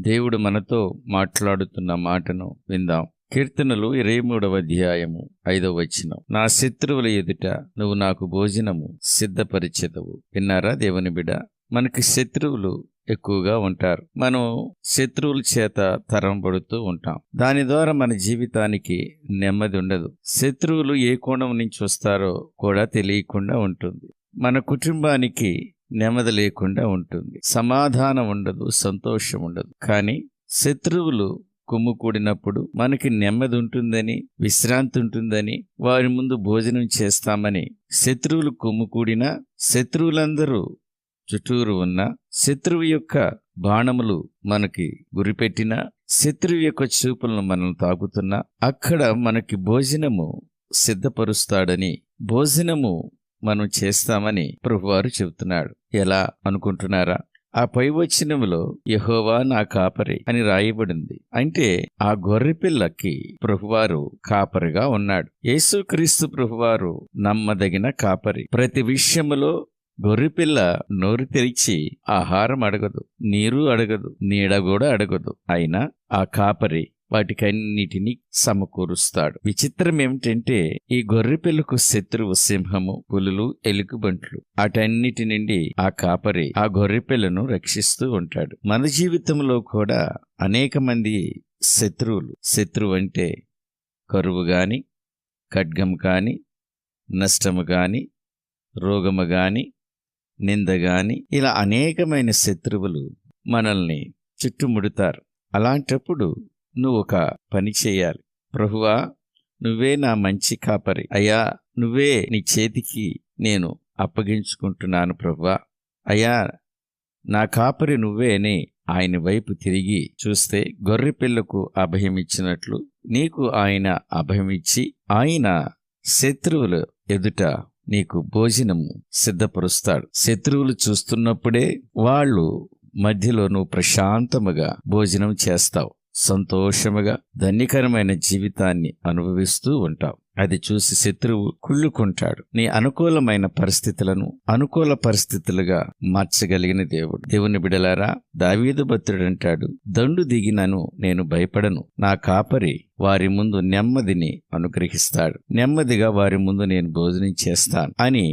దేవుడు మనతో మాట్లాడుతున్న మాటను విందాం. కీర్తనలు ఇరవై మూడవ అధ్యాయము ఐదవ వచనం. నా శత్రువుల ఎదుట నువ్వు నాకు భోజనము సిద్ధపరిచెదవు. విన్నారా దేవుని బిడ? మనకి శత్రువులు ఎక్కువగా ఉంటారు. మనం శత్రువుల చేత తరంబడుతూ ఉంటాం. దాని ద్వారా మన జీవితానికి నెమ్మది ఉండదు. శత్రువులు ఏ కోణం నుంచి వస్తారో కూడా తెలియకుండా ఉంటుంది. మన కుటుంబానికి నెమ్మది లేకుండా ఉంటుంది. సమాధానం ఉండదు సంతోషం ఉండదు. కానీ శత్రువులు కుమ్ముకూడినప్పుడు మనకి నెమ్మది ఉంటుందని విశ్రాంతి ఉంటుందని వారి ముందు భోజనం చేస్తామని శత్రువులు కుమ్ము కూడినా శత్రువులందరూ చుట్టూరు ఉన్న శత్రువు యొక్క బాణములు మనకి గురిపెట్టిన శత్రువు యొక్క చూపులను మనం తాకుతున్నా అక్కడ మనకి భోజనము సిద్ధపరుస్తాడని భోజనము మనం చేస్తామని ప్రభువారు చెబుతున్నాడు. ఎలా అనుకుంటున్నారా? ఆ పై వచనములో యహోవా నా కాపరి అని రాయబడింది. అంటే ఆ గొర్రెపిల్లకి ప్రభువారు కాపరిగా ఉన్నాడు. యేసుక్రీస్తు ప్రభువారు నమ్మదగిన కాపరి. ప్రతి విషయములో గొర్రెపిల్ల నోరు తెరిచి ఆహారం అడగదు నీరు అడగదు నీడ కూడా అడగదు. అయినా ఆ కాపరి వాటికన్నిటినీ సమకూరుస్తాడు. విచిత్రం ఏమిటంటే ఈ గొర్రెపిల్లకు శత్రువు సింహము పులులు ఎలుగుబంట్లు అటన్నిటి నుండి ఆ కాపరి ఆ గొర్రెపిల్లను రక్షిస్తూ ఉంటాడు. మన జీవితంలో కూడా అనేక మంది శత్రువులు శత్రువు అంటే కరువు గాని ఖడ్గం కాని నష్టము గాని రోగము గాని నింద గాని ఇలా అనేకమైన శత్రువులు మనల్ని చుట్టుముడతారు. అలాంటప్పుడు నువ్వు ఒక పని చేయాలి. ప్రభువా నువ్వే నా మంచి కాపరి. అయ్యా నువ్వే నీ చేతికి నేను అప్పగించుకుంటున్నాను ప్రభువా. అయ్యా నా కాపరి నువ్వే అని ఆయన వైపు తిరిగి చూస్తే గొర్రె పిల్లకు అభయమిచ్చినట్లు నీకు ఆయన అభయమిచ్చి ఆయన శత్రువులు ఎదుట నీకు భోజనము సిద్ధపరుస్తాడు. శత్రువులు చూస్తున్నప్పుడే వాళ్ళు మధ్యలో నువ్వు ప్రశాంతముగా భోజనం చేస్తావు. సంతోషముగా ధన్యకరమైన జీవితాన్ని అనుభవిస్తూ ఉంటావు. అది చూసి శత్రువు కుళ్ళుకుంటాడు. నీ అనుకూలమైన పరిస్థితులను అనుకూల పరిస్థితులుగా మార్చగలిగిన దేవుడు. దేవుని బిడలారా దావీదు భద్రుడంటాడు అంటాడు దండు దిగినను నేను భయపడను. నా కాపరి వారి ముందు నెమ్మదిని అనుగ్రహిస్తాడు. నెమ్మదిగా వారి ముందు నేను భోజనం చేస్తాను అని